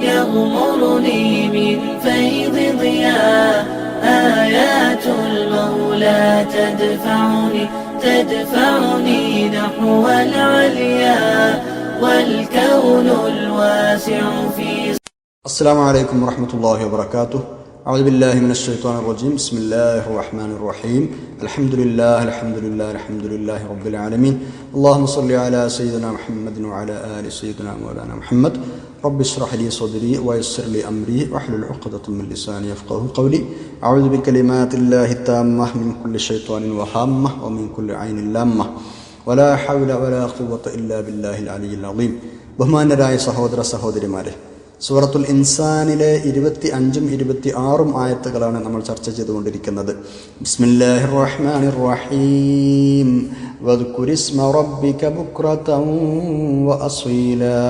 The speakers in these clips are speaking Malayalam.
يغمرني من فيض ضياء. آيات المولى تدفعني تدفعني نحو العليا. والكون الواسع في السلام عليكم ورحمة الله وبركاته. أعوذ بالله من الشيطان الرجيم بسم الله الرحمن الرحيم الحمد لله الحمد لله الحمد لله رب العالمين اللهم صل على سيدنا محمد وعلى آل سيدنا مولانا محمد رب اشرح لي صدري ويسر لي أمري واحلل عقدة من لساني يفقه قولي أعوذ بكلمات الله التامة من كل شيطان وهامة ومن كل عين لامة ولا حول ولا قوة إلا بالله العلي العظيم ബഹുമാനരായ സഹോദര സഹോദരിമാരെ സൂറത്തുൽ ഇൻസാനിലെ ഇരുപത്തി അഞ്ചും ഇരുപത്തി ആറും ആയത്തുകളാണ് നമ്മൾ ചർച്ച ചെയ്തുകൊണ്ടിരിക്കുന്നത് ബിസ്മില്ലാഹിർ റഹ്മാനിർ റഹീം واذكر اسم ربك بكرة وأصيلا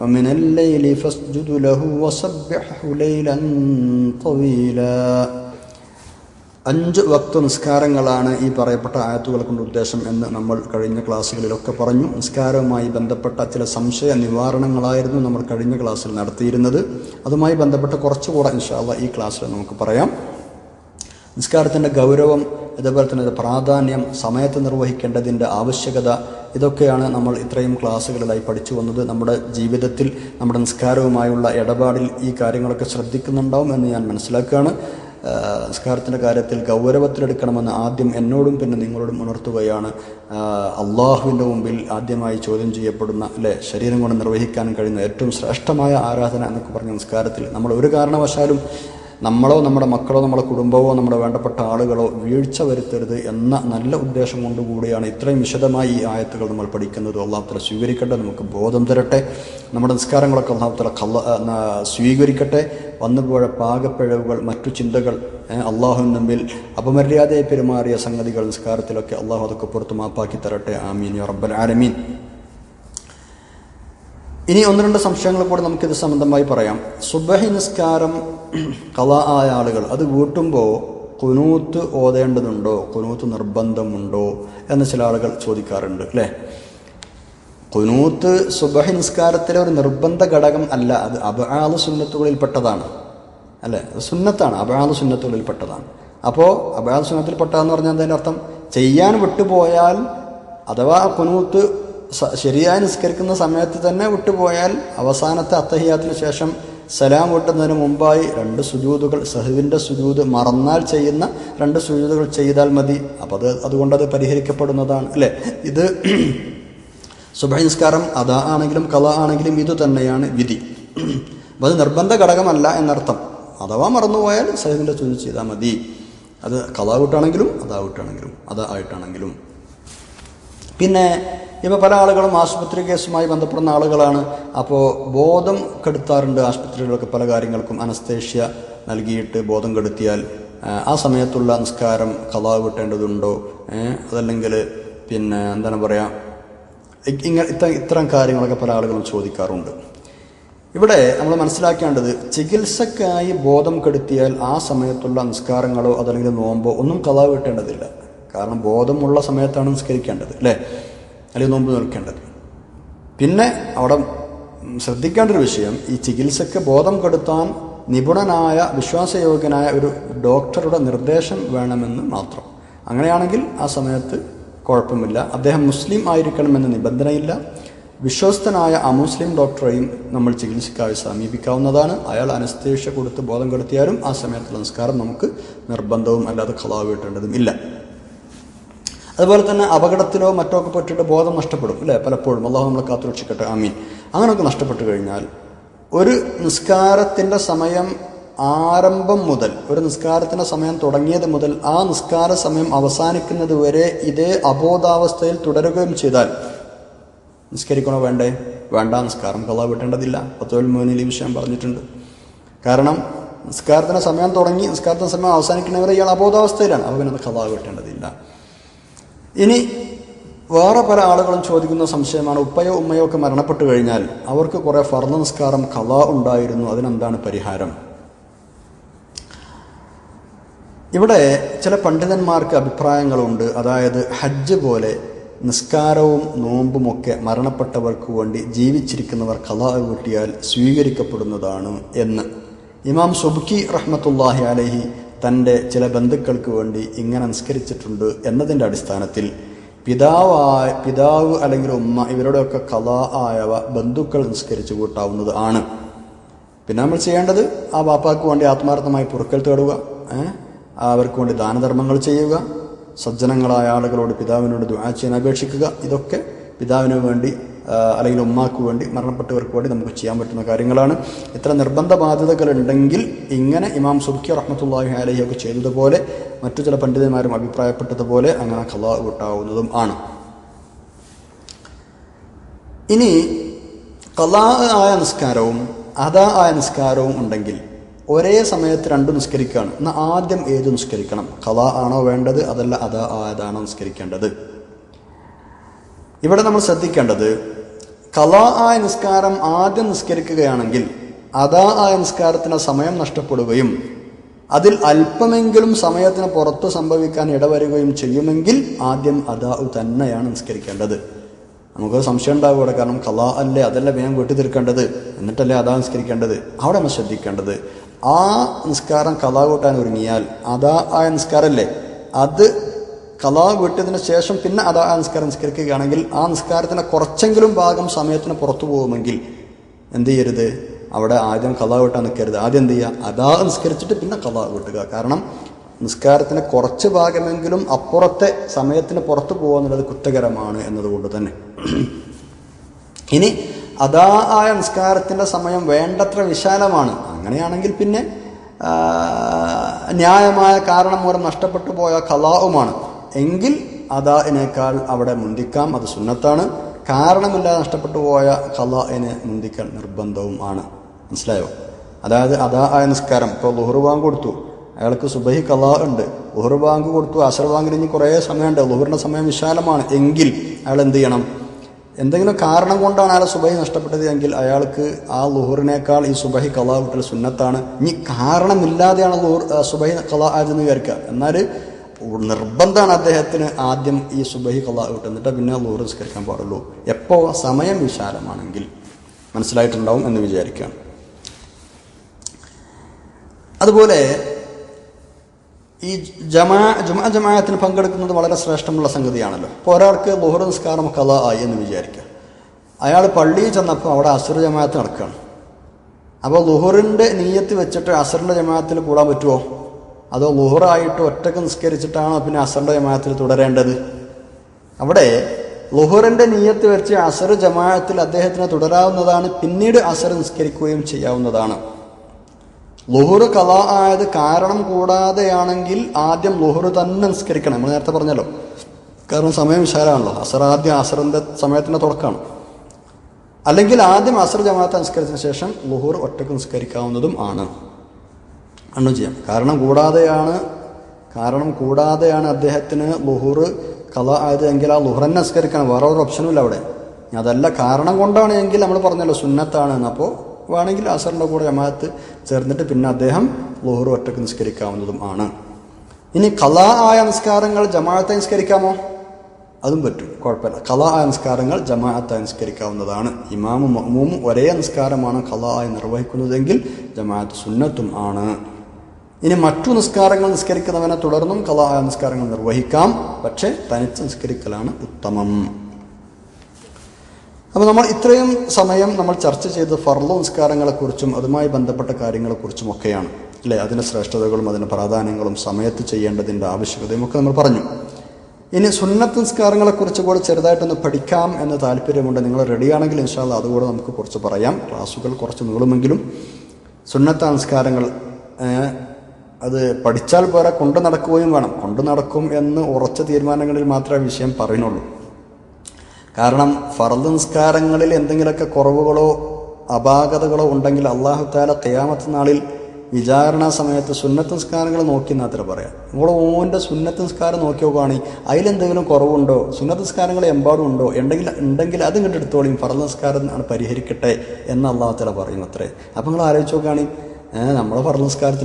ومن الليل فاسجد له وسبحه ليلا طويلا അഞ്ച് വക്ത നിസ്കാരങ്ങളാണ് ഈ പറയപ്പെട്ട ആയത്തുകൾ കൊണ്ട് ഉദ്ദേശം എന്ന് നമ്മൾ കഴിഞ്ഞ ക്ലാസ്സുകളിലൊക്കെ പറഞ്ഞു. നിസ്കാരവുമായി ബന്ധപ്പെട്ട ചില സംശയ നിവാരണങ്ങളായിരുന്നു നമ്മൾ കഴിഞ്ഞ ക്ലാസ്സിൽ നടത്തിയിരുന്നത്. അതുമായി ബന്ധപ്പെട്ട കുറച്ചുകൂടെ ഇൻഷാല്ല ഈ ക്ലാസ്സിൽ നമുക്ക് പറയാം. നിസ്കാരത്തിന്റെ ഗൗരവം അതേപോലെ തന്നെ പ്രാധാന്യം സമയത്ത് നിർവഹിക്കേണ്ടതിന്റെ ആവശ്യകത ഇതൊക്കെയാണ് നമ്മൾ ഇത്രയും ക്ലാസ്സുകളിലായി പഠിച്ചു വന്നത്. നമ്മുടെ ജീവിതത്തിൽ നമ്മുടെ നിസ്കാരവുമായുള്ള ഇടപാടിൽ ഈ കാര്യങ്ങളൊക്കെ ശ്രദ്ധിക്കുന്നുണ്ടാവും എന്ന് ഞാൻ മനസ്സിലാക്കുകയാണ്. നിസ്കാരത്തിന്റെ കാര്യത്തിൽ ഗൗരവത്തിലെടുക്കണമെന്ന് ആദ്യം എന്നോടും പിന്നെ നിങ്ങളോടും ഉണർത്തുകയാണ്. അള്ളാഹുവിന്റെ മുമ്പിൽ ആദ്യമായി ചോദ്യം ചെയ്യപ്പെടുന്ന അല്ലെ ശരീരം കൊണ്ട് നിർവഹിക്കാൻ കഴിയുന്ന ഏറ്റവും ശ്രേഷ്ഠമായ ആരാധന എന്നൊക്കെ പറഞ്ഞ നിസ്കാരത്തിൽ നമ്മൾ ഒരു കാരണവശാലും നമ്മളോ നമ്മുടെ മക്കളോ നമ്മുടെ കുടുംബമോ നമ്മുടെ വേണ്ടപ്പെട്ട ആളുകളോ വീഴ്ച വരുത്തരുത് എന്ന നല്ല ഉദ്ദേശം കൊണ്ടുകൂടിയാണ് ഇത്രയും വിശദമായി ഈ ആയത്തുകൾ നമ്മൾ പഠിക്കുന്നത്. അള്ളാഹുത്തല സ്വീകരിക്കട്ടെ നമുക്ക് ബോധം തരട്ടെ. നമ്മുടെ നിസ്കാരങ്ങളൊക്കെ അള്ളാഹുത്തല കള്ള സ്വീകരിക്കട്ടെ. വന്നുപോയ പാകപ്പിഴവുകൾ മറ്റു ചിന്തകൾ അള്ളാഹു തമ്മിൽ അപമര്യാദയെ പെരുമാറിയ സംഗതികൾ നിസ്കാരത്തിലൊക്കെ അള്ളാഹു അതൊക്കെ പുറത്ത് മാപ്പാക്കി തരട്ടെ. ആമീൻ റബ്ബൽ ആലമീൻ. ഇനി ഒന്ന് രണ്ട് സംശയങ്ങൾ കൂടെ നമുക്കിത് സംബന്ധമായി പറയാം. സുബഹി നിസ്കാരം കല ആയ ആളുകൾ അത് വീട്ടുമ്പോൾ കുനൂത്ത് ഓതേണ്ടതുണ്ടോ? കുനൂത്ത് നിർബന്ധമുണ്ടോ? എന്ന് ചില ആളുകൾ ചോദിക്കാറുണ്ട് അല്ലേ? കുനൂത്ത് സുബഹി നിസ്കാരത്തിലെ ഒരു നിർബന്ധ ഘടകം അല്ല അത് അബാദ് സുന്നത്തുകളിൽപ്പെട്ടതാണ് അല്ലേ? അത് സുന്നത്താണ് അബാദ് സുന്നത്തുകളിൽപ്പെട്ടതാണ്. അപ്പോൾ അബാദ് സുന്നത്തിൽപ്പെട്ടതെന്ന് പറഞ്ഞാൽ അതിന്റെ അർത്ഥം? ചെയ്യാൻ വിട്ടുപോയാൽ അഥവാ കുനൂത്ത് ശരിയായി നിസ്കരിക്കുന്ന സമയത്ത് തന്നെ വിട്ടുപോയാൽ അവസാനത്തെ അത്തഹിയാത്തിന് ശേഷം സലാം വിട്ടുന്നതിന് മുമ്പായി രണ്ട് സുജൂതുകൾ സഹുവിന്റെ സുജൂത് മറന്നാൽ ചെയ്യുന്ന രണ്ട് സുജൂതുകൾ ചെയ്താൽ മതി. അപ്പോൾ അത് അതുകൊണ്ടത് പരിഹരിക്കപ്പെടുന്നതാണ്. അല്ലേ? ഇത് സുബഹ നിസ്കാരം അതാ ആണെങ്കിലും കല ആണെങ്കിലും ഇത് തന്നെയാണ് വിധി. അത് നിർബന്ധ ഘടകമല്ല എന്നർത്ഥം. അഥവാ മറന്നുപോയാൽ സഹുവിന്റെ സുജൂത് ചെയ്താൽ മതി. അത് കലാ വിട്ടാണെങ്കിലും അതാ വിട്ടാണെങ്കിലും അതാ ആയിട്ടാണെങ്കിലും. പിന്നെ ഇപ്പോൾ പല ആളുകളും ആശുപത്രി കേസുമായി ബന്ധപ്പെടുന്ന ആളുകളാണ്. അപ്പോൾ ബോധം കെടുത്താറുണ്ട് ആശുപത്രികളൊക്കെ പല കാര്യങ്ങൾക്കും. അനസ്തേഷ്യ നൽകിയിട്ട് ബോധം കെടുത്തിയാൽ ആ സമയത്തുള്ള നിസ്കാരം കഥാവ് കിട്ടേണ്ടതുണ്ടോ? അതല്ലെങ്കിൽ പിന്നെ എന്താണ് പറയുക ഇങ്ങനെ ഇത്ര ഇത്തരം കാര്യങ്ങളൊക്കെ പല ആളുകളും ചോദിക്കാറുണ്ട്. ഇവിടെ നമ്മൾ മനസ്സിലാക്കേണ്ടത് ചികിത്സക്കായി ബോധം കെടുത്തിയാൽ ആ സമയത്തുള്ള നിസ്കാരങ്ങളോ അതല്ലെങ്കിൽ നോമ്പോ ഒന്നും കഥാവ് വിട്ടേണ്ടതില്ല കാരണം ബോധമുള്ള സമയത്താണ് നിസ്കരിക്കേണ്ടത് അല്ലേ? അല്ലെങ്കിൽ നോമ്പ് നിൽക്കേണ്ടത് പിന്നെ അവിടെ ശ്രദ്ധിക്കേണ്ട ഒരു വിഷയം ഈ ചികിത്സയ്ക്ക് ബോധം കെടുത്താൻ നിപുണനായ വിശ്വാസയോഗ്യനായ ഒരു ഡോക്ടറുടെ നിർദ്ദേശം വേണമെന്ന് മാത്രം. അങ്ങനെയാണെങ്കിൽ ആ സമയത്ത് കുഴപ്പമില്ല. അദ്ദേഹം മുസ്ലിം ആയിരിക്കണമെന്ന് നിബന്ധനയില്ല. വിശ്വസ്തനായ അമുസ്ലിം ഡോക്ടറെയും നമ്മൾ ചികിത്സയ്ക്കായി സമീപിക്കാവുന്നതാണ്. അയാൾ അനസ്തേഷ്യ കൊടുത്ത് ബോധം കെടുത്തിയാലും ആ സമയത്തുള്ള നിസ്കാരം നമുക്ക് നിർബന്ധവും അല്ലാതെ കളാവിട്ടേണ്ടതും ഇല്ല. അതുപോലെ തന്നെ അപകടത്തിലോ മറ്റോ ഒക്കെ പറ്റിയിട്ട് ബോധം നഷ്ടപ്പെടും അല്ലേ? പലപ്പോഴും. അള്ളാഹു നമ്മളെ കാത്തുരക്ഷിക്കട്ടെ. ആമീൻ. അങ്ങനെയൊക്കെ നഷ്ടപ്പെട്ടു കഴിഞ്ഞാൽ ഒരു നിസ്കാരത്തിന്റെ സമയം ആരംഭം മുതൽ ഒരു നിസ്കാരത്തിന്റെ സമയം തുടങ്ങിയത് മുതൽ ആ നിസ്കാര സമയം അവസാനിക്കുന്നത് വരെ ഇതേ അബോധാവസ്ഥയിൽ തുടരുകയും ചെയ്താൽ നിസ്കരിക്കണോ വേണ്ടേ? വേണ്ട നിസ്കാരം കഥ വിട്ടേണ്ടതില്ല. പത്തോൽ മോനിൽ ഈ വിഷയം പറഞ്ഞിട്ടുണ്ട്. കാരണം നിസ്കാരത്തിന്റെ സമയം തുടങ്ങി നിസ്കാരത്തിന്റെ സമയം അവസാനിക്കുന്നവരെ ഇയാൾ അബോധാവസ്ഥയിലാണ്. അപ്പോൾ പിന്നെ അത് കഥ വിട്ടേണ്ടതില്ല. ഇനി വേറെ പല ആളുകളും ചോദിക്കുന്ന സംശയമാണ് ഉപ്പയോ ഉമ്മയോ ഒക്കെ മരണപ്പെട്ടു കഴിഞ്ഞാൽ അവർക്ക് കുറേ ഫർദ നിസ്കാരം കഥ ഉണ്ടായിരുന്നു അതിനെന്താണ് പരിഹാരം? ഇവിടെ ചില പണ്ഡിതന്മാർക്ക് അഭിപ്രായങ്ങളുണ്ട്. അതായത് ഹജ്ജ് പോലെ നിസ്കാരവും നോമ്പുമൊക്കെ മരണപ്പെട്ടവർക്ക് വേണ്ടി ജീവിച്ചിരിക്കുന്നവർ കലാ കൂട്ടിയാൽ സ്വീകരിക്കപ്പെടുന്നതാണ് എന്ന്. ഇമാം സുബ്ക്കി റഹ്മത്തുല്ലാഹി അലഹി തന്റെ ചില ബന്ധുക്കൾക്ക് വേണ്ടി ഇങ്ങനെ നിസ്കരിച്ചിട്ടുണ്ട് എന്നതിന്റെ അടിസ്ഥാനത്തിൽ പിതാവായ പിതാവ് അല്ലെങ്കിൽ ഉമ്മ ഇവരുടെയൊക്കെ കഥാ ആയവ ബന്ധുക്കൾ നിസ്കരിച്ചു കൂട്ടാവുന്നത് ആണ് പിന്നെ നമ്മൾ ചെയ്യേണ്ടത് ആ ബാപ്പാക്ക് വേണ്ടി ആത്മാർത്ഥമായി പൊറുക്കൽ തേടുക? അവർക്ക് വേണ്ടി ദാനധർമ്മങ്ങൾ ചെയ്യുക സജ്ജനങ്ങളായ ആളുകളോട് പിതാവിനോട് ദുആ ചെയ്യാൻ അപേക്ഷിക്കുക ഇതൊക്കെ പിതാവിന് വേണ്ടി അല്ലെങ്കിൽ ഉമ്മാക്ക് വേണ്ടി മരണപ്പെട്ടവർക്ക് വേണ്ടി നമുക്ക് ചെയ്യാൻ പറ്റുന്ന കാര്യങ്ങളാണ്. ഇത്ര നിർബന്ധ ബാധ്യതകളുണ്ടെങ്കിൽ ഇങ്ങനെ ഇമാം സുബ്ഖി റഹ്മത്തുള്ളാഹി അലഹിയൊക്കെ ചെയ്തതുപോലെ മറ്റു ചില പണ്ഡിതന്മാരും അഭിപ്രായപ്പെട്ടതുപോലെ അങ്ങനെ കല കൂട്ടാവുന്നതും ആണ്. ഇനി കലാ ആയ നിസ്കാരവും അതാ ആയ നിസ്കാരവും ഉണ്ടെങ്കിൽ ഒരേ സമയത്ത് രണ്ടും നിസ്കരിക്കുകയാണ് എന്നാൽ ആദ്യം ഏത് നിസ്കരിക്കണം? കലാ ആണോ വേണ്ടത്? അതല്ല അതാ ആയതാണോ നിസ്കരിക്കേണ്ടത്? ഇവിടെ നമ്മൾ ശ്രദ്ധിക്കേണ്ടത് കലാ ആയ നിസ്കാരം ആദ്യം നിസ്കരിക്കുകയാണെങ്കിൽ അതാ ആയ നിസ്കാരത്തിന് സമയം നഷ്ടപ്പെടുകയും അതിൽ അല്പമെങ്കിലും സമയത്തിന് പുറത്ത് സംഭവിക്കാൻ ഇടവരുകയും ചെയ്യുമെങ്കിൽ ആദ്യം അതാ തന്നെയാണ് നിസ്കരിക്കേണ്ടത്. നമുക്ക് സംശയം ഉണ്ടാവുക കാരണം കലാ അല്ലേ അതല്ല വേഗം വീട്ടിൽ തീർക്കേണ്ടത്? എന്നിട്ടല്ലേ അതാ നിസ്കരിക്കേണ്ടത്? അവിടെ നമ്മൾ ശ്രദ്ധിക്കേണ്ടത് ആ നിസ്കാരം കലാ കൂട്ടാൻ ഒരുങ്ങിയാൽ അതാ ആയ നിസ്കാരമല്ലേ അത് കലാ വിട്ടതിന് ശേഷം പിന്നെ അതാ നിസ്കാരം നിസ്കരിക്കുകയാണെങ്കിൽ ആ നിസ്കാരത്തിന് കുറച്ചെങ്കിലും ഭാഗം സമയത്തിന് പുറത്തു പോകുമെങ്കിൽ എന്ത് ചെയ്യരുത്? അവിടെ ആദ്യം കലാ വിട്ടാൽ നിൽക്കരുത്. ആദ്യം എന്ത് ചെയ്യുക? അതാ നിസ്കരിച്ചിട്ട് പിന്നെ കലാ വിട്ടുക. കാരണം നിസ്കാരത്തിന് കുറച്ച് ഭാഗമെങ്കിലും അപ്പുറത്തെ സമയത്തിന് പുറത്തു പോകുക എന്നുള്ളത് കുറ്റകരമാണ് എന്നതുകൊണ്ട് തന്നെ. ഇനി അതാ ആയ നിസ്കാരത്തിന്റെ സമയം വേണ്ടത്ര വിശാലമാണ്. അങ്ങനെയാണെങ്കിൽ പിന്നെ ന്യായമായ കാരണം മൂലം നഷ്ടപ്പെട്ടു പോയ കലാവുമാണ്. എങ്കിൽ അതാഇനേക്കാൾ അവിടെ മുന്തിക്കാം അത് സുന്നത്താണ്. കാരണമില്ലാതെ നഷ്ടപ്പെട്ടു പോയ കലാഇനെ മുന്തിക്കൽ നിർബന്ധവും ആണ്. മനസ്സിലായോ? അതായത് അതാ ആയ നിസ്കാരം. ഇപ്പോൾ ബാങ്ക് കൊടുത്തു. അയാൾക്ക് സുബഹി കലാ ഉണ്ട്. ബാങ്ക് കൊടുത്തു അസർ ബാങ്കിന് ഇനി കുറേ സമയമുണ്ട്. ലുഹുറിന്റെ സമയം വിശാലമാണ്. എങ്കിൽ അയാൾ എന്ത് ചെയ്യണം? എന്തെങ്കിലും കാരണം കൊണ്ടാണ് അയാൾ സുബഹി നഷ്ടപ്പെട്ടത് എങ്കിൽ അയാൾക്ക് ആ ലുഹുറിനേക്കാൾ ഈ സുബഹി കലാ വിട്ടൽ സുന്നത്താണ്. ഇനി കാരണമില്ലാതെയാണ് ലുഹുർ സുബഹി കലാ ആയതെന്ന് വിചാരിക്കുക. എന്നാൽ നിർബന്ധമാണ് അദ്ദേഹത്തിന് ആദ്യം ഈ സുബഹി കലാ കിട്ടുന്നിട്ട് പിന്നെ ലുഹുർ നിസ്കരിക്കാൻ പാടുള്ളൂ. എപ്പോൾ സമയം വിശാലമാണെങ്കിൽ മനസ്സിലായിട്ടുണ്ടാവും എന്ന് വിചാരിക്കുകയാണ്. അതുപോലെ ഈ ജമാ ജുമാ ജമാഅത്തിന് പങ്കെടുക്കുന്നത് വളരെ ശ്രേഷ്ഠമുള്ള സംഗതിയാണല്ലോ. ഇപ്പോൾ ഒരാൾക്ക് ലുഹർ നിസ്കാരം കഥ ആയി എന്ന് വിചാരിക്കുക. അയാൾ പള്ളിയിൽ ചെന്നപ്പോൾ അവിടെ അസുർ ജമാഅത്ത് നടക്കുകയാണ്. അപ്പോൾ ലുഹറിന്റെ നീയത്ത് വെച്ചിട്ട് അസുറിന്റെ ജമാഅത്തിൽ കൂടാൻ പറ്റുമോ അതോ ലുഹറായിട്ട് ഒറ്റയ്ക്ക് നിസ്കരിച്ചിട്ടാണോ പിന്നെ അസറിന്റെ ജമാഅത്തിൽ തുടരേണ്ടത്? അവിടെ ലുഹറിന്റെ നീയത്ത് വെച്ച് അസർ ജമാഅത്തിൽ അദ്ദേഹത്തിന് തുടരാവുന്നതാണ് പിന്നീട് അസർ നിസ്കരിക്കുകയും ചെയ്യാവുന്നതാണ്. ലുഹുർ കല ആയത് കാരണം കൂടാതെയാണെങ്കിൽ ആദ്യം ലുഹുർ തന്നെ നിസ്കരിക്കണം. നമ്മൾ നേരത്തെ പറഞ്ഞല്ലോ. കാരണം സമയം വിശാലമാണല്ലോ. അസർ ആദ്യം അസറിന്റെ സമയത്തിന്റെ തുടക്കമാണ് അല്ലെങ്കിൽ ആദ്യം അസർ ജമാഅത്ത് നിസ്കരിച്ചതിന് ശേഷം ലുഹുർ ഒറ്റയ്ക്ക് നിസ്കരിക്കാവുന്നതും ആണ്. അണ്ണു ചെയ്യാം. കാരണം കൂടാതെയാണ് കാരണം കൂടാതെയാണ് അദ്ദേഹത്തിന് ലുഹുർ കല ആയത് എങ്കിൽ ആ ലുഹറൻ നസ്കരിക്കണം. വേറെ ഒരു ഓപ്ഷനും ഇല്ല അവിടെ. അതല്ല കാരണം കൊണ്ടാണ് എങ്കിൽ നമ്മൾ പറഞ്ഞല്ലോ സുന്നത്താണ് അപ്പോൾ വേണമെങ്കിൽ അസറിന്റെ കൂടെ ജമാഅത്ത് ചേർന്നിട്ട് പിന്നെ അദ്ദേഹം ലുഹുർ ഒറ്റയ്ക്ക് നിസ്കരിക്കാവുന്നതും ആണ്. ഇനി കല ആയ നിസ്കാരങ്ങൾ ജമാഅത്തെ നിസ്കരിക്കാമോ? അതും പറ്റും. കുഴപ്പമില്ല. കല ആയ നിസ്കാരങ്ങൾ ജമാഅത്തെ നിസ്കരിക്കാവുന്നതാണ്. ഇമാമും മഹ്മൂമും ഒരേ നിസ്കാരമാണ് കല ആയി നിർവഹിക്കുന്നതെങ്കിൽ ജമാഅത്ത് സുന്നത്തും ആണ്. ഇനി മറ്റു നിസ്കാരങ്ങൾ നിസ്കരിക്കുന്നവനെ തുടർന്നും കലാഹ നിസ്കാരങ്ങൾ നിർവഹിക്കാം. പക്ഷേ തനിച്ച് നിസ്കരിക്കലാണ് ഉത്തമം. അപ്പോൾ നമ്മൾ ഇത്രയും സമയം നമ്മൾ ചർച്ച ചെയ്ത് ഫർലോ നിസ്കാരങ്ങളെക്കുറിച്ചും അതുമായി ബന്ധപ്പെട്ട കാര്യങ്ങളെക്കുറിച്ചും ഒക്കെയാണ്. അല്ലേ? അതിന്റെ ശ്രേഷ്ഠതകളും അതിന്റെ പ്രാധാന്യങ്ങളും സമയത്ത് ചെയ്യേണ്ടതിന്റെ ആവശ്യകതയും ഒക്കെ നമ്മൾ പറഞ്ഞു. ഇനി സുന്നത്ത് നിസ്കാരങ്ങളെക്കുറിച്ച് കൂടെ ചെറുതായിട്ടൊന്ന് പഠിക്കാം എന്ന് താല്പര്യമുണ്ട്. നിങ്ങൾ റെഡിയാണെങ്കിൽ ഇൻഷാല്ല അതുകൂടെ നമുക്ക് കുറച്ച് പറയാം. ക്ലാസ്സുകൾ കുറച്ച് നീളുമെങ്കിലും സുന്നത്ത നിസ്കാരങ്ങൾ അത് പഠിച്ചാൽ പോരാ കൊണ്ടു നടക്കുകയും വേണം. കൊണ്ടു നടക്കും എന്ന് ഉറച്ച തീരുമാനങ്ങളിൽ മാത്രമേ വിഷയം പറയുന്നുള്ളൂ. കാരണം ഫർദ് നിസ്കാരങ്ങളിൽ എന്തെങ്കിലുമൊക്കെ കുറവുകളോ അപാകതകളോ ഉണ്ടെങ്കിൽ അള്ളാഹു താല ഖിയാമത്ത് നാളിൽ വിചാരണ സമയത്ത് സുന്നത്ത് നിസ്കാരങ്ങൾ നോക്കി എന്നാത്ര പറയാം. നമ്മൾ ഓന്റെ സുന്നത്ത് നിസ്കാരം നോക്കി നോക്കുകയാണെങ്കിൽ അതിലെന്തെങ്കിലും കുറവുണ്ടോ? സുന്നത്ത് നിസ്കാരങ്ങൾ എമ്പാടും ഉണ്ടോ? ഉണ്ടെങ്കിൽ ഉണ്ടെങ്കിൽ അത് ഇങ്ങോട്ട് എടുത്തോളിയും ഫർദ് നിസ്കാരം പരിഹരിക്കട്ടെ എന്ന് അള്ളാഹു താല പറയും അത്രേ അപ്പം നിങ്ങൾ ആലോചിച്ച് നോക്കുകയാണെങ്കിൽ നമ്മളെ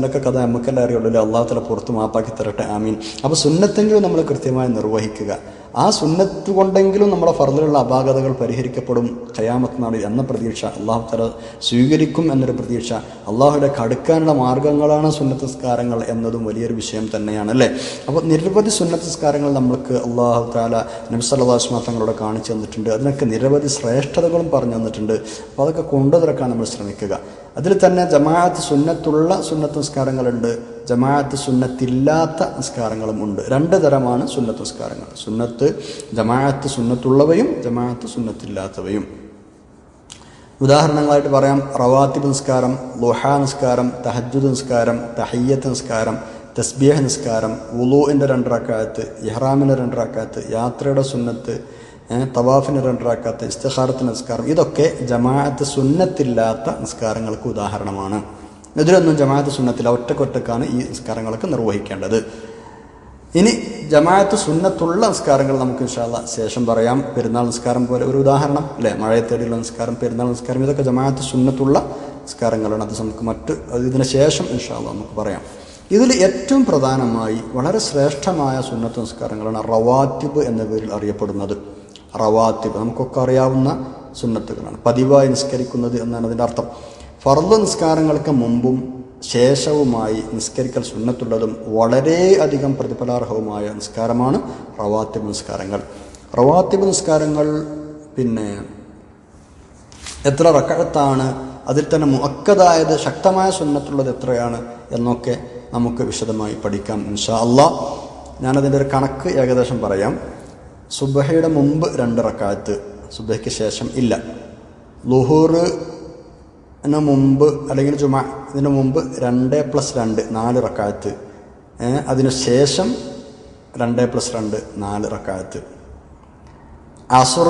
ഒക്കെ കഥ നമുക്കെല്ലാം അറിയുള്ളൂ. അള്ളാഹു താല പുറത്ത് മാപ്പാക്കി തരട്ടെ. ആമീൻ. അപ്പോൾ സുന്നത്തെങ്കിലും നമ്മൾ കൃത്യമായി നിർവഹിക്കുക. ആ സുന്നത്ത് കൊണ്ടെങ്കിലും നമ്മുടെ ഫർദിലുള്ള അപാകതകൾ പരിഹരിക്കപ്പെടും. ഖയാമത്ത് നാളിൽ എന്ന പ്രതീക്ഷ അള്ളാഹു തല സ്വീകരിക്കും എന്നൊരു പ്രതീക്ഷ. അള്ളാഹുടെ കടുക്കാനുള്ള മാർഗങ്ങളാണ് സുന്നത്തസ്കാരങ്ങൾ എന്നതും വലിയൊരു വിഷയം തന്നെയാണ് അല്ലേ? അപ്പോൾ നിരവധി സുന്നത്തസ്കാരങ്ങൾ നമ്മൾക്ക് അള്ളാഹു താല നബ്സല്ലാസ്മ തങ്ങളോട് കാണിച്ചു തന്നിട്ടുണ്ട്. അതിനൊക്കെ നിരവധി ശ്രേഷ്ഠതകളും പറഞ്ഞു തന്നിട്ടുണ്ട്. അപ്പോൾ അതൊക്കെ കൊണ്ടുതരക്കാൻ നമ്മൾ ശ്രമിക്കുക. അതിൽ തന്നെ ജമാഅത്ത് സുന്നത്തുള്ള സുന്നത്ത് നിസ്കാരങ്ങളുണ്ട്. ജമാഅത്ത് സുന്നത്തില്ലാത്ത നിസ്കാരങ്ങളും ഉണ്ട്. രണ്ട് തരമാണ് സുന്നത്ത് നിസ്കാരങ്ങൾ. സുന്നത്ത് ജമാഅത്ത് സുന്നത്തുള്ളവയും ജമാഅത്ത് സുന്നത്തില്ലാത്തവയും. ഉദാഹരണങ്ങളായിട്ട് പറയാം. റവാത്തിബ് നിസ്കാരം ലുഹ നിസ്കാരം തഹജുദ് നിസ്കാരം തഹയ്യത്ത് നിസ്കാരം തസ്ബീഹ് നിസ്കാരം വുളുവിന്റെ രണ്ടറക്കാലത്ത് ഇഹ്റാമിന്റെ രണ്ടറക്കാലത്ത് യാത്രയുടെ സുന്നത്ത് തവാഫിന് രണ്ടറക്കാലത്ത് ഇസ്തഹാറത്തിന് നിസ്കാരം. ഇതൊക്കെ ജമാഅത്ത് സുന്നത്തില്ലാത്ത നിസ്കാരങ്ങൾക്ക് ഉദാഹരണമാണ്. ഇതിലൊന്നും ജമാഅത്ത് സുന്നത്തില്ല ഒറ്റക്കൊറ്റക്കാണ് ഈ നിസ്കാരങ്ങളൊക്കെ നിർവഹിക്കേണ്ടത്. ഇനി ജമാഅത്ത് സുന്നത്തുള്ള നിസ്കാരങ്ങൾ നമുക്ക് ഇൻഷാല്ല ശേഷം പറയാം. പെരുന്നാൾ നിസ്കാരം പോലെ ഒരു ഉദാഹരണം അല്ലേ? മഴയത്തേടിയുള്ള നിസ്കാരം പെരുന്നാൾ നിസ്കാരം ഇതൊക്കെ ജമാഅത്ത് സുന്നത്തുള്ള നിസ്കാരങ്ങളാണ്. അത് നമുക്ക് മറ്റ് ഇതിന് ശേഷം ഇൻഷാല്ല നമുക്ക് പറയാം. ഇതിൽ ഏറ്റവും പ്രധാനമായി വളരെ ശ്രേഷ്ഠമായ സുന്നത്ത് നിസ്കാരങ്ങളാണ് റവാത്തിബ് എന്ന പേരിൽ അറിയപ്പെടുന്നത്. റവാത്തിബ് നമുക്കൊക്കെ അറിയാവുന്ന സുന്നത്തുകളാണ്. പതിവായി നിസ്കരിക്കുന്നത് എന്നാണ് അതിന്റെ അർത്ഥം. ഫർദ് നിസ്കാരങ്ങൾക്ക് മുമ്പും ശേഷവുമായി നിസ്കരിക്കൽ സുന്നത്തുള്ളതും വളരെ അധികം പ്രതിഫലാർഹവുമായ നിസ്കാരമാണ് റവാത്തിബ് നിസ്കാരങ്ങൾ. റവാത്തിബ് നിസ്കാരങ്ങൾ പിന്നെ എത്ര റക്കഴത്താണ് അതിൽ തന്നെ മുക്കതായത് ശക്തമായ സുന്നത്തുള്ളത് എത്രയാണ് എന്നൊക്കെ നമുക്ക് വിശദമായി പഠിക്കാം ഇൻഷാ അള്ളാ ഞാനതിന്റെ ഒരു കണക്ക് ഏകദേശം പറയാം. സുബഹയുടെ മുമ്പ് രണ്ട് റക്കാത്ത് സുബഹയ്ക്ക് ശേഷം ഇല്ല. ലുഹൂറിന് മുമ്പ് അല്ലെങ്കിൽ ജുമ ഇതിന് മുമ്പ് രണ്ട് പ്ലസ് രണ്ട് നാല് റക്കാത്ത്. അതിനു ശേഷം രണ്ട് പ്ലസ് രണ്ട് നാല് റക്കാത്ത്. അസുർ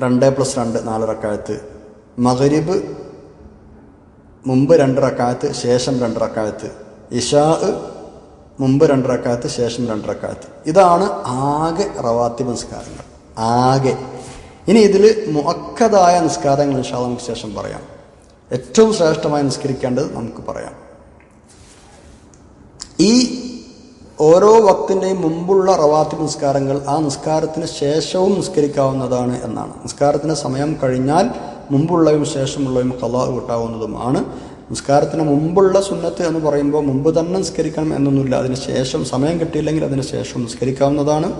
രണ്ട് പ്ലസ് രണ്ട് നാല് റക്കാത്ത്. മഗരിബ് മുമ്പ് രണ്ട് റക്കാത്ത് ശേഷം രണ്ട് റക്കാത്ത്. ഇഷാ മുമ്പ് രണ്ട് റക്കാത്ത് ശേഷം രണ്ട് റക്കാത്ത് ഇതാണ് ആകെ റവാത്തി നിസ്കാരങ്ങൾ. ആകെ. ഇനി ഇതിൽ മുഖക്കതായ നിസ്കാരങ്ങൾ ഇൻഷാ നമുക്ക് ശേഷം പറയാം. ഏറ്റവും ശ്രേഷ്ഠമായി നിസ്കരിക്കേണ്ടത് നമുക്ക് പറയാം. ഈ ഓരോ വക്തിന്റെയും മുമ്പുള്ള റവാത്തി നിസ്കാരങ്ങൾ ആ നിസ്കാരത്തിന് ശേഷവും നിസ്കരിക്കാവുന്നതാണ് എന്നാണ്. നിസ്കാരത്തിന് സമയം കഴിഞ്ഞാൽ മുമ്പുള്ളവയും ശേഷമുള്ളവയും കലാ കിട്ടാവുന്നതുമാണ്. നിസ്കാരത്തിന് മുമ്പുള്ള സുന്നത്ത് എന്ന് പറയുമ്പോൾ മുമ്പ് തന്നെ നിസ്കരിക്കണം എന്നൊന്നുമില്ല. അതിന് ശേഷം സമയം കിട്ടിയില്ലെങ്കിൽ അതിന് ശേഷം നിസ്കരിക്കാവുന്നതാണ്.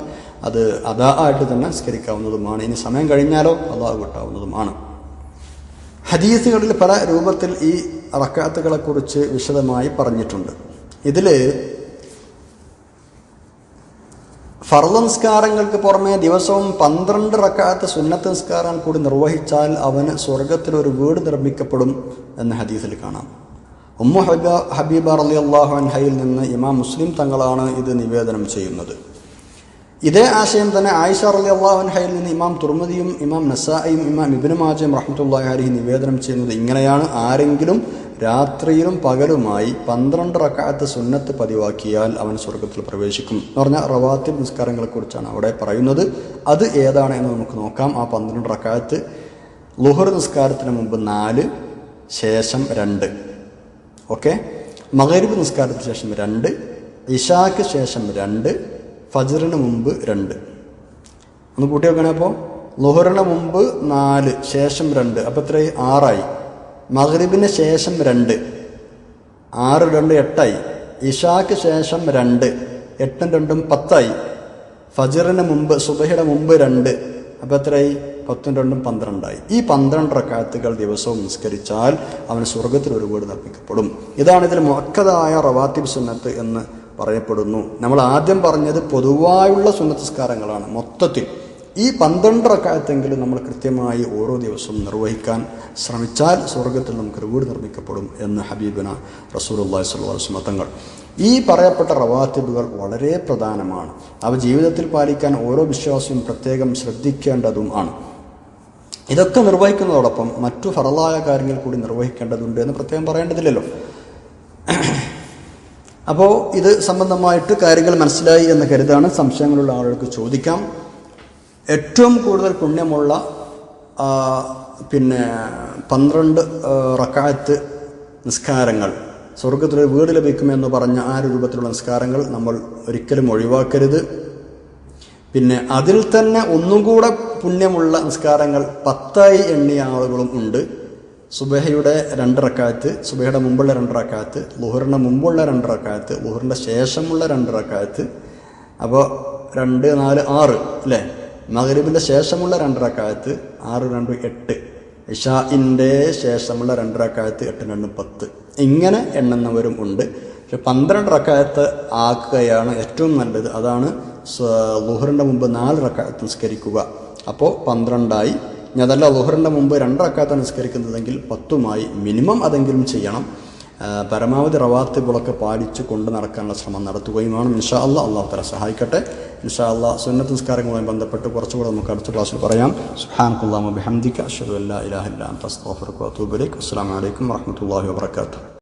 അത് അതാ ആയിട്ട് തന്നെ നിസ്കരിക്കാവുന്നതുമാണ്. ഇനി സമയം കഴിഞ്ഞാലോ അതാ കിട്ടാവുന്നതുമാണ്. ഹദീസുകളിൽ പല രൂപത്തിൽ ഈ റക്കാത്തുകളെക്കുറിച്ച് വിശദമായി പറഞ്ഞിട്ടുണ്ട്. ഇതിൽ ഫർദ് നിസ്കാരങ്ങൾക്ക് പുറമെ ദിവസവും പന്ത്രണ്ട് റക്കാത്ത സുന്നത്ത് നിസ്കാരം കൂടി നിർവഹിച്ചാൽ അവന് സ്വർഗത്തിൽ ഒരു വീട് നിർമ്മിക്കപ്പെടും എന്ന് ഹദീസിൽ കാണാം. ഉമ്മു ഹബ ഹബീബ അലി അള്ളാഹു അൻഹയിൽ നിന്ന് ഇമാം മുസ്ലിം തങ്ങളാണ് ഇത് നിവേദനം ചെയ്യുന്നത്. ഇതേ ആശയം തന്നെ ആയിഷ അലി അള്ളാഹു അൻഹയിൽ നിന്ന് ഇമാം തുർമദിയും ഇമാം നസായിയും ഇമാം ഇബിന് മാജയും റഹ്മത്തുല്ലാഹി നിവേദനം ചെയ്യുന്നത് ഇങ്ങനെയാണ്. ആരെങ്കിലും രാത്രിയിലും പകലുമായി പന്ത്രണ്ട് റക്കാത്ത് സുന്നത്ത് പതിവാക്കിയാൽ അവൻ സ്വർഗത്തിൽ പ്രവേശിക്കും എന്ന് പറഞ്ഞാൽ റവാത്തിബ് നിസ്കാരങ്ങളെക്കുറിച്ചാണ് അവിടെ പറയുന്നത്. അത് ഏതാണ് എന്ന് നമുക്ക് നോക്കാം. ആ പന്ത്രണ്ട് റക്കാത്ത് ലുഹർ നിസ്കാരത്തിന് മുമ്പ് നാല് ശേഷം രണ്ട്. ഓക്കെ? മകരീബ് നിസ്കാരത്തിന് ശേഷം രണ്ട് ഇഷാക്ക് ശേഷം രണ്ട് ഫജറിന് മുമ്പ് രണ്ട്. ഒന്ന് കൂട്ടി വെക്കണേ അപ്പോൾ ലുഹറിന് മുമ്പ് നാല് ശേഷം രണ്ട്. അപ്പോൾ ഇത്രയും ആറായി. മഗ്രിബിന് ശേഷം രണ്ട്. ആറ് രണ്ട് എട്ടായി. ഇഷാക്ക് ശേഷം രണ്ട്. എട്ടും രണ്ടും പത്തായി. ഫജറിന് മുമ്പ് സുബഹിയുടെ മുമ്പ് രണ്ട്. അപ്പോൾ എത്രയായി? പത്തും രണ്ടും പന്ത്രണ്ടായി. ഈ പന്ത്രണ്ട് റക്കാത്തുകൾ ദിവസവും നിസ്കരിച്ചാൽ അവൻ സ്വർഗത്തിൽ ഒരുപാട് നിർമ്മിക്കപ്പെടും ഇതാണ് ഇതിൽ മുക്കതായ റവാത്തിബ് സുന്നത്ത് എന്ന് പറയപ്പെടുന്നു. നമ്മൾ ആദ്യം പറഞ്ഞത് പൊതുവായുള്ള സുന്നത്തസ്കാരങ്ങളാണ് മൊത്തത്തിൽ. ഈ പന്ത്രണ്ട് റക്കായത്തെങ്കിലും നമ്മൾ കൃത്യമായി ഓരോ ദിവസവും നിർവഹിക്കാൻ ശ്രമിച്ചാൽ സ്വർഗത്തിൽ നമുക്കൊരു വീട് നിർമ്മിക്കപ്പെടും എന്ന് ഹബീബിന റസൂലുള്ളാഹി സ്വല്ലല്ലാഹു അലൈഹി വസല്ലം തങ്ങൾ. ഈ പറയപ്പെട്ട റവാത്തിബുകൾ വളരെ പ്രധാനമാണ്. അവ ജീവിതത്തിൽ പാലിക്കാൻ ഓരോ വിശ്വാസവും പ്രത്യേകം ശ്രദ്ധിക്കേണ്ടതും ആണ്. ഇതൊക്കെ നിർവഹിക്കുന്നതോടൊപ്പം മറ്റു ഫറലായ കാര്യങ്ങൾ കൂടി നിർവഹിക്കേണ്ടതുണ്ട് എന്ന് പ്രത്യേകം പറയേണ്ടതില്ലല്ലോ. അപ്പോൾ ഇത് സംബന്ധമായിട്ട് കാര്യങ്ങൾ മനസ്സിലായി എന്ന് കരുതാണ്. സംശയങ്ങളുള്ള ആളുകൾക്ക് ചോദിക്കാം. ഏറ്റവും കൂടുതൽ പുണ്യമുള്ള പിന്നെ പന്ത്രണ്ട് റക്കായത്ത് നിസ്കാരങ്ങൾ. സ്വർഗത്തിലൊരു വീട് ലഭിക്കുമെന്ന് പറഞ്ഞ ആ രൂപത്തിലുള്ള നിസ്കാരങ്ങൾ നമ്മൾ ഒരിക്കലും ഒഴിവാക്കരുത്. പിന്നെ അതിൽ തന്നെ ഒന്നും കൂടെ പുണ്യമുള്ള നിസ്കാരങ്ങൾ പത്തായി എണ്ണിയ ആളുകളും ഉണ്ട്. സുബഹയുടെ രണ്ട് റക്കായത്ത് സുബഹയുടെ മുമ്പുള്ള രണ്ട് റക്കായത്ത് ലുഹറിന്റെ മുമ്പുള്ള രണ്ട് റക്കായത്ത് ലുഹറിന്റെ ശേഷമുള്ള രണ്ട് റക്കായത്ത്. അപ്പോൾ രണ്ട് നാല് ആറ് അല്ലേ? മകരീബിന്റെ ശേഷമുള്ള രണ്ടരക്കാലത്ത് ആറ് രണ്ട് എട്ട്. ഇഷാഇന്റെ ശേഷമുള്ള രണ്ടരക്കാലത്ത് എട്ട് രണ്ട് പത്ത്. ഇങ്ങനെ എണ്ണുന്നവരും ഉണ്ട്. പക്ഷെ പന്ത്രണ്ട് റക്കായത്ത് ആക്കുകയാണ് ഏറ്റവും നല്ലത്. അതാണ് ലുഹറിന്റെ മുമ്പ് നാല് റക്കായത്ത് നിസ്കരിക്കുക. അപ്പോൾ പന്ത്രണ്ടായി. അതല്ല ലുഹറിന്റെ മുമ്പ് രണ്ട് റക്കായത്താണ് നിസ്കരിക്കുന്നതെങ്കിൽ പത്തുമായി. മിനിമം അതെങ്കിലും ചെയ്യണം. പരമാവധി റവാത്തിബുളൊക്കെ പാലിച്ചു കൊണ്ട് നടക്കാനുള്ള ശ്രമം നടത്തുകയും വേണം ഇൻഷാ അല്ല അള്ളാഹു തല സഹായിക്കട്ടെ. ഇൻഷാ അല്ല സുന്നത്ത് നിസ്കാരങ്ങളുമായി ബന്ധപ്പെട്ട് കുറച്ചുകൂടെ നമുക്ക് അടുത്ത ക്ലാസ്സിൽ പറയാം. സുഹാൻകുല്ലാമ ബിഹംദിക അഷ്ഹദു അല്ലാ ഇലാഹ ഇല്ലാ അൻത അസ്തഗ്ഫിറുക വഅതൂബു ഇലൈക്.